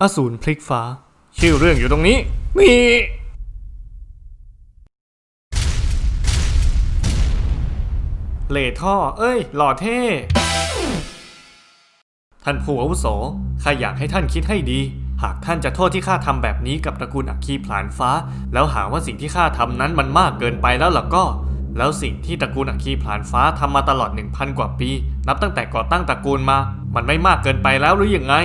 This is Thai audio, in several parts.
อสูรพลิกฟ้า ชื่อเรื่องอยู่ตรงนี้นี่เหล่ท่อ เอ้ย หล่อเท่ ท่านผู้อาวุโส ข้าอยากให้ท่านคิดให้ดี หากท่านจะโทษที่ข้าทำแบบนี้กับตระกูลอัคคีผลานฟ้า แล้วหาว่าสิ่งที่ข้าทำนั้นมันมากเกินไปแล้วล่ะก็ แล้วสิ่งที่ตระกูลอัคคีผลานฟ้าทำมาตลอด 1,000 กว่าปี นับตั้งแต่ก่อตั้งตระกูลมา มันไม่มากเกินไปแล้วหรือยังไง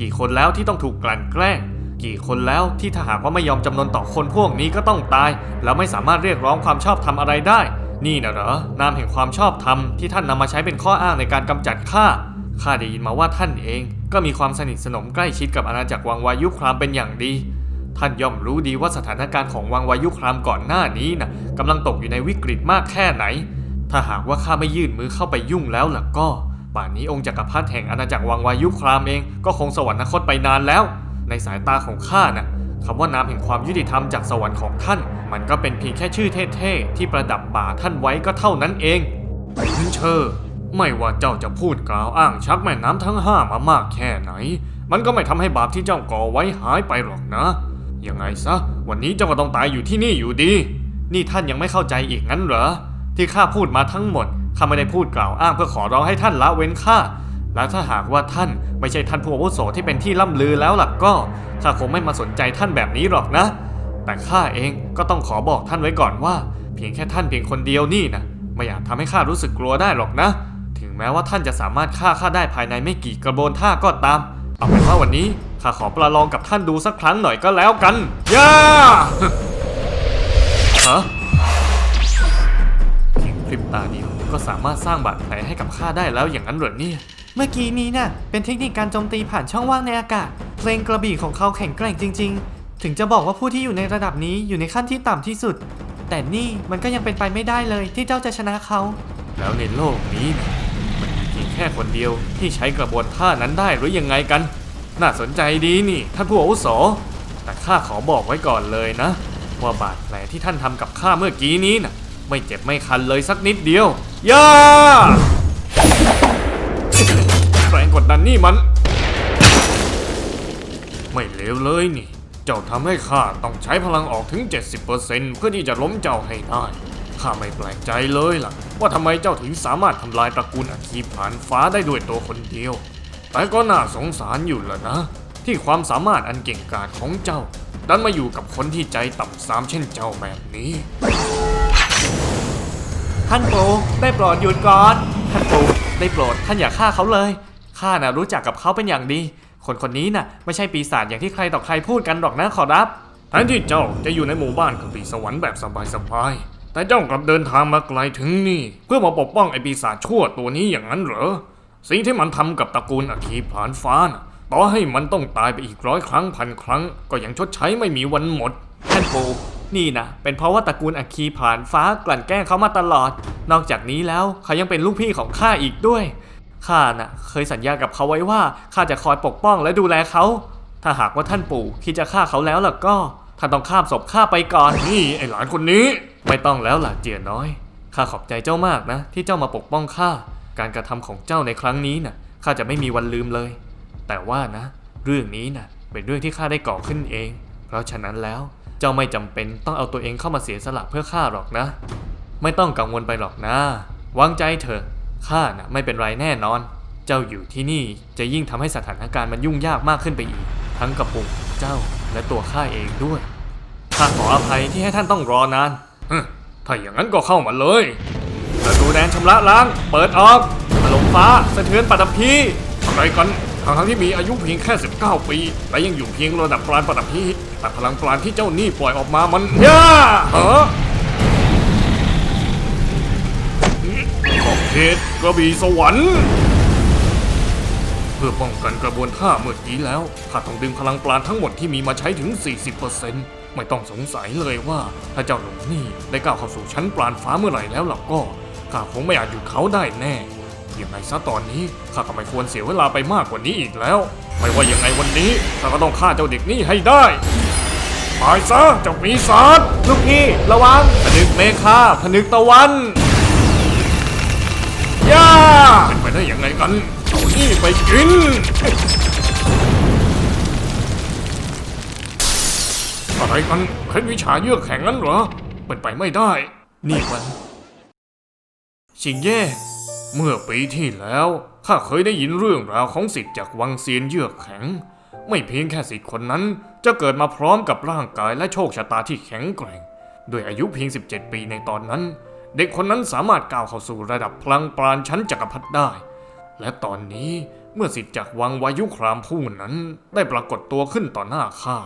กี่คนแล้วที่ต้องถูกกลั่นแกล้ง กี่คนแล้วที่ถ้าหากว่าไม่ยอมจำนนต่อคนพวกนี้ก็ต้องตาย แล้วไม่สามารถเรียกร้องความชอบธรรมอะไรได้ นี่นะเหรอนามแห่งความชอบธรรมที่ท่านนำมาใช้เป็นข้ออ้างในการกำจัดข้าข้าได้ยินมาว่าท่านเอง ก็มีความสนิทสนมใกล้ชิดกับอาณาจักรวังวายุครามเป็นอย่างดี ท่านย่อมรู้ดีว่าสถานการณ์ของวังวายุครามก่อนหน้านี้นะกำลังตกอยู่ในวิกฤตมากแค่ไหน ถ้าหากว่าข้าไม่ยื่นมือเข้าไปยุ่งแล้วล่ะก็ ป่านนี้องค์จักรพรรดิแห่งอาณาจักรวังวายุครามเองก็คงสวรรคตไปนานแล้ว ในสายตาของข้าน่ะคำว่านามแห่งความยุติธรรมจากสวรรค์ของท่าน มันก็เป็นเพียงแค่ชื่อเท่ๆที่ประดับบ่าท่านไว้ก็เท่านั้นเองลินเชอร์ไม่ว่าเจ้าจะพูดกล่าวอ้างชักแม่น้ำทั้งห้ามามากแค่ไหน มันก็ไม่ทำให้บาปที่เจ้าก่อไว้หายไปหรอกนะ ยังไงซะ วันนี้เจ้าก็ต้องตายอยู่ที่นี่อยู่ดี นี่ท่านยังไม่เข้าใจอีกงั้นเหรอ ที่ข้าพูดมาทั้งหมด ข้าไม่ได้พูดกล่าวอ้างเพื่อขอร้องให้ท่านละเว้นข้าและถ้าหากว่าท่านไม่ใช่ท่านผู้อาวุโสที่เป็นที่ล่ำลือแล้วล่ะก็ข้าคงไม่มาสนใจท่านแบบนี้หรอกนะ แต่ข้าเองก็ต้องขอบอกท่านไว้ก่อนว่า เพียงแค่ท่านเพียงคนเดียวนี่นะไม่อาจทำให้ข้ารู้สึกกลัวได้หรอกนะ ถึงแม้ว่าท่านจะสามารถฆ่าข้าได้ภายในไม่กี่กระบวนท่าก็ตาม เอาเป็นว่าวันนี้ข้าขอประลองกับท่านดูสักครั้งหน่อยก็แล้วกันย่าฮามารถสร้างบาดแผลให้กับข้าได้แล้วอย่างนั้นเหรอเนี่ย เมื่อกี้นี้น่ะเป็นเทคนิคการโจมตีผ่านช่องว่างในอากาศ เพลงกระบี่ของเขาแข็งแกร่งจริง ๆ ถึงจะบอกว่าผู้ที่อยู่ในระดับนี้อยู่ในขั้นที่ต่ำที่สุด แต่นี่มันก็ยังเป็นไปไม่ได้เลยที่เจ้าจะชนะเขา แล้วในโลกนี้นะมันมีเพียงแค่คนเดียวที่ใช้กระบวนท่านั้นได้หรือยังไงกัน น่าสนใจดีนี่ท่านผู้อาวุโสแต่ข้าขอบอกไว้ก่อนเลยนะ ว่าบาดแผลที่ท่านทำกับข้าเมื่อกี้นี้นะ ไม่เจ็บไม่คันเลยสักนิดเดียว ย่าแรงกดดันนี่มัน ไม่เลวเลยนี่ เจ้าทำให้ข้าต้องใช้พลังออกถึง 70%เพื่อที่จะล้มเจ้าให้ได้ ข้าไม่แปลกใจเลยล่ะ ว่าทำไมเจ้าถึงสามารถทำลายตระกูลอัคคีผ่านฟ้าได้ด้วยตัวคนเดียว แต่ก็น่าสงสารอยู่ละนะ ที่ความสามารถอันเก่งกาจของเจ้าดันมาอยู่กับคนที่ใจต่ำสามเช่นเจ้าแบบนี้ ท่านปูได้โปรดหยุดก่อน ท่านปูได้โปรดท่านอย่าฆ่าเขาเลยข้าน่ะรู้จักกับเขาเป็นอย่างดี คนคนนี้น่ะไม่ใช่ปีศาจอย่างที่ใครต่อใครพูดกันหรอกนะขอรับแทนที่เจ้าจะอยู่ในหมู่บ้านกับปีสวรรค์แบบสบายๆแต่เจ้ากลับเดินทางมาไกลถึงนี่ เพื่อมาปกป้องไอ้ปีศาจชั่วตัวนี้อย่างนั้นเหรอสิ่งที่มันทำกับตระกูลอคีผานฟ้าน่ะต่อให้มันต้องตายไปอีกร้อยครั้งพันครั้ง ก็ยังชดใช้ไม่มีวันหมด ท่านปู นี่นะเป็นเพราะว่าตระกูลอัคคีผ่านฟ้ากลั่นแกล้งเขามาตลอด นอกจากนี้แล้วเขายังเป็นลูกพี่ของข้าอีกด้วยข้าน่ะเคยสัญญากับเขาไว้ว่าข้าจะคอยปกป้องและดูแลเขา ถ้าหากว่าท่านปู่คิดจะฆ่าเขาแล้วล่ะก็ท่านต้องข้ามศพข้าไปก่อนนี่ไอหลานคนนี้ ไม่ต้องแล้วล่ะเจียน้อยข้าขอบใจเจ้ามากนะ ที่เจ้ามาปกป้องข้าการกระทำของเจ้าในครั้งนี้น่ะข้าจะไม่มีวันลืมเลย แต่ว่านะ เรื่องนี้น่ะเป็นเรื่องที่ข้าได้ก่อขึ้นเอง เพราะฉะนั้นแล้ว เจ้าไม่จำเป็นต้องเอาตัวเองเข้ามาเสียสละเพื่อข้าหรอกนะ ไม่ต้องกังวลไปหรอกนะ วางใจเถอะ ข้าน่ะไม่เป็นไรแน่นอน เจ้าอยู่ที่นี่จะยิ่งทำให้สถานการณ์มันยุ่งยากมากขึ้นไปอีก ทั้งกับปุ่มเจ้าและตัวข้าเองด้วย ข้าขออภัยที่ให้ท่านต้องรอนาน ถ้าอย่างนั้นก็เข้ามาเลยประตูแดนชำระล้าง เปิดออกถล่มฟ้า สะเทือนปัตภีอะไรกัน ทั้งๆที่มีอายุเพียงแค่ 19 ปี และยังอยู่เพียงระดับปราณปฐพีแต่พลังปราณที่เจ้านี่ปล่อยออกมามันย่าเออขอบเขตกระบี่สวรรค์เพื่อป้องกันกระบวนท่าเมื่อกี้แล้วข้าต้องดึงพลังปราณทั้งหมดที่มีมาใช้ถึง 40%ไม่ต้องสงสัยเลยว่าถ้าเจ้าหนุ่มนี่ได้ก้าวเข้าสู่ชั้นปราณฟ้าเมื่อไหร่แล้วล่ะก็ข้าคงไม่อาจหยุดเขาได้แน่ ยังไงซะตอนนี้ข้าก็ไม่ควรเสียเวลาไปมากกว่านี้อีกแล้ว ไม่ว่ายังไงวันนี้ข้าก็ต้องฆ่าเจ้าเด็กนี่ให้ได้ตายซะเจ้าปีศาจลูกพี่ระวังผนึกเมฆาผนึกตะวันย่าเป็นไปได้ยังไงกันเอานี่ไปกินอะไรกันเคล็ดวิชาเยือกแข็งนั้นเหรอเป็นไปไม่ได้ นี่มันชิงเย่ เมื่อปีที่แล้วข้าเคยได้ยินเรื่องราวของสิทธิ์จากวังเซียนเยือกแข็ง ไม่เพียงแค่สิทธิ์คนนั้น จะเกิดมาพร้อมกับร่างกายและโชคชะตาที่แข็งแกร่งด้วยอายุเพียง 17 ปีในตอนนั้น เด็กคนนั้นสามารถก้าวเข้าสู่ระดับพลังปราณชั้นจักรพรรดิได้ และตอนนี้เมื่อสิทธิ์จากวังวายุครามผู้นั้น ได้ปรากฏตัวขึ้นต่อหน้าข้า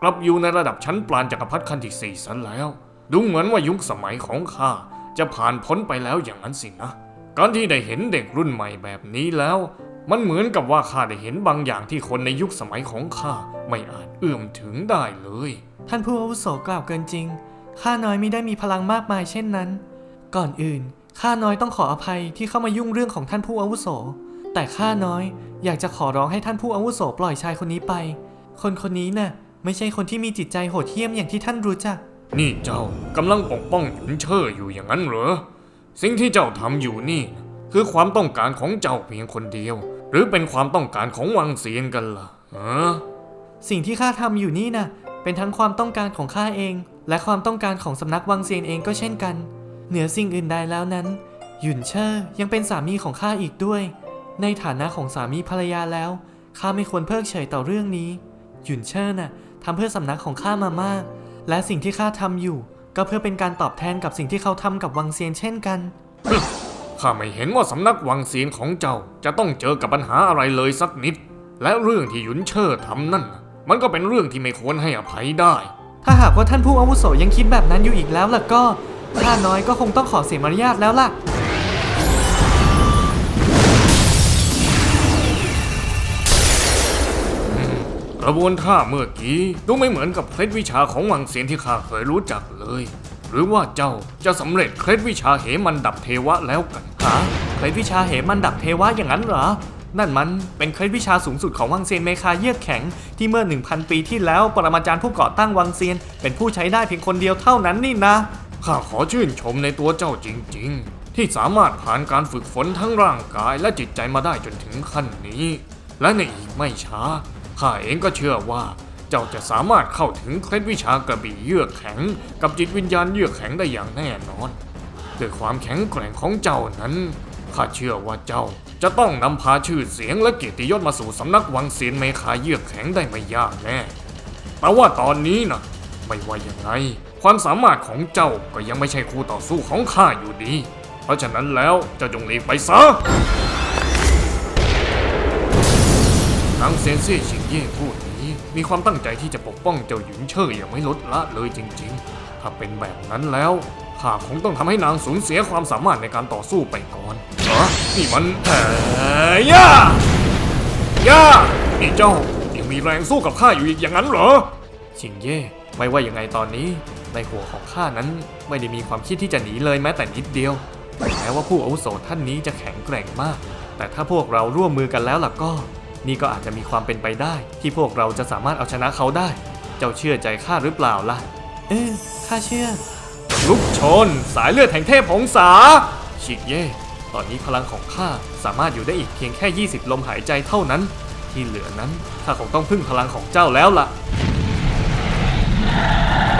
กลับอยู่ในระดับชั้นปราณจักรพรรดิขั้นที่สี่ซะแล้ว ดูเหมือนว่ายุคสมัยของข้าจะผ่านพ้นไปแล้วอย่างนั้นสินะ การที่ได้เห็นเด็กรุ่นใหม่แบบนี้แล้ว มันเหมือนกับว่าข้าได้เห็นบางอย่างที่คนในยุคสมัยของข้าไม่อาจเอื้อมถึงได้เลย ท่านผู้อาวุโสกล่าวเกินจริง ข้าน้อยไม่ได้มีพลังมากมายเช่นนั้น ก่อนอื่น ข้าน้อยต้องขออภัยที่เข้ามายุ่งเรื่องของท่านผู้อาวุโส แต่ข้าน้อยอยากจะขอร้องให้ท่านผู้อาวุโสปล่อยชายคนนี้ไป คนคนนี้น่ะไม่ใช่คนที่มีจิตใจโหดเหี้ยมอย่างที่ท่านรู้จัก นี่เจ้ากำลังปกป้องหยุนเชิ่อยู่อย่างนั้นเหรอ สิ่งที่เจ้าทำอยู่นี่ คือความต้องการของเจ้าเพียงคนเดียว หรือเป็นความต้องการของวังเซียนกันล่ะฮะสิ่งที่ข้าทำอยู่นี่น่ะเป็นทั้งความต้องการของข้าเอง และความต้องการของสำนักวังเซียนเองก็เช่นกัน เหนือสิ่งอื่นใดแล้วนั้น หยุนเชอร์ยังเป็นสามีของข้าอีกด้วย ในฐานะของสามีภรรยาแล้วข้าไม่ควรเพิกเฉยต่อเรื่องนี้ หยุนเชอร์น่ะทำเพื่อสำนักของข้ามามาก และสิ่งที่ข้าทำอยู่ ก็เพื่อเป็นการตอบแทนกับสิ่งที่เขาทำกับวังเซียนเช่นกัน ข้าไม่เห็นว่าสำนักวังเซียนของเจ้าจะต้องเจอกับปัญหาอะไรเลยสักนิด และเรื่องที่หยุนเชิ่ทำนั่นน่ะมันก็เป็นเรื่องที่ไม่ควรให้อภัยได้ ถ้าหากว่าท่านผู้อาวุโสยังคิดแบบนั้นอยู่อีกแล้วล่ะก็ข้าน้อยก็คงต้องขอเสียมารยาทแล้วล่ะ กระบวนท่าเมื่อกี้ดูไม่เหมือนกับเคล็ดวิชาของวังเซียนที่ข้าเคยรู้จักเลย หรือว่าเจ้าจะสำเร็จเคล็ดวิชาเหมันดับเทวะแล้วกันฮะเคล็ดวิชาเหมันดับเทวะอย่างนั้นเหรอ นั่นมันเป็นเคล็ดวิชาสูงสุดของวังเซียนเมคาเยือกแข็งที่เมื่อ 1,000 ปีที่แล้วปรมาจารย์ผู้ก่อตั้งวังเซียน เป็นผู้ใช้ได้เพียงคนเดียวเท่านั้นนี่นะข้าขอชื่นชมในตัวเจ้าจริง ๆ ที่สามารถผ่านการฝึกฝนทั้งร่างกายและจิตใจมาได้จนถึงขั้นนี้ และในอีกไม่ช้า ข้าเองก็เชื่อว่า เจ้าจะสามารถเข้าถึงเคล็ดวิชากระบี่เยือกแข็ง กับจิตวิญญาณเยือกแข็งได้อย่างแน่นอนด้วยความแข็งแกร่งของเจ้านั้นข้าเชื่อว่าเจ้าจะต้องนำพาชื่อเสียงและเกียรติยศมาสู่สำนักวังเซียนเมคาเยือกแข็งได้ไม่ยากแน่ แต่ว่าตอนนี้นะไม่ว่ายังไง ความสามารถของเจ้าก็ยังไม่ใช่คู่ต่อสู้ของข้าอยู่ดี เพราะฉะนั้นแล้วเจ้าจงหลีกไปซะ นางเซียนซี่ชิงเย่ผู้นี้มีความตั้งใจที่จะปกป้องเจ้าหยุนเชิ่อย่างไม่ลดละเลยจริง ๆ ถ้าเป็นแบบนั้นแล้วข้าคงต้องทำให้นางสูญเสียความสามารถในการต่อสู้ไปก่อนเหรอนี่มันเฮ้ยย่าย่านี่เจ้ายังมีแรงสู้กับข้าอยู่อีกอย่างนั้นเหรอ ชิงเย่ไม่ว่ายังไงตอนนี้ ในหัวของข้านั้นไม่ได้มีความคิดที่จะหนีเลยแม้แต่นิดเดียวแม้ว่าผู้อาวุโสท่านนี้จะแข็งแกร่งมาก แต่ถ้าพวกเราร่วมมือกันแล้วล่ะก็ นี่ก็อาจจะมีความเป็นไปได้ ที่พวกเราจะสามารถเอาชนะเขาได้ เจ้าเชื่อใจข้าหรือเปล่าล่ะ เออข้าเชื่อ ลุกชน สายเลือดแห่งเทพหงสา ชิกเย่ ตอนนี้พลังของข้าสามารถอยู่ได้อีกเพียงแค่ 20 ลมหายใจเท่านั้น ที่เหลือนั้นข้าคงต้องพึ่งพลังของเจ้าแล้วล่ะ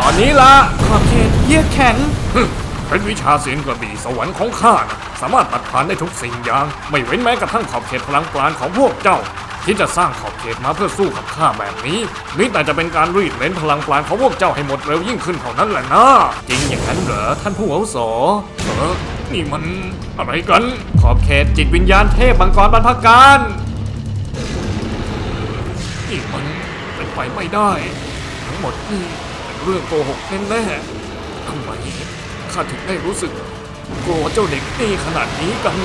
ตอนนี้ละขอบเขตเยือกแข็งฮึ่มเป็นวิชาเสียงกระบี่สวรรค์ของข้านะสามารถตัดผ่านได้ทุกสิ่งอย่าง ไม่เว้นแม้กระทั่งขอบเขตพลังปราณของพวกเจ้า ที่จะสร้างขอบเขตมาเพื่อสู้กับข้าแบบนี้มิแต่จะเป็นการรีดเล้นพลังปราณของพวกเจ้าให้หมดเร็วยิ่งขึ้นเท่านั้นแหละนะจริงอย่างนั้นเหรอท่านผู้อาวุโสเออนี่มันอะไรกัน ขอบเขตจิตวิญญาณเทพมังกรบรรพการนี่มันเป็นไปไม่ได้ ทั้งหมดนี่เป็นเรื่องโกหกแน่ๆทำไมข้าถึงได้รู้สึกกลัวเจ้าเด็กนี่ขนาดนี้กัน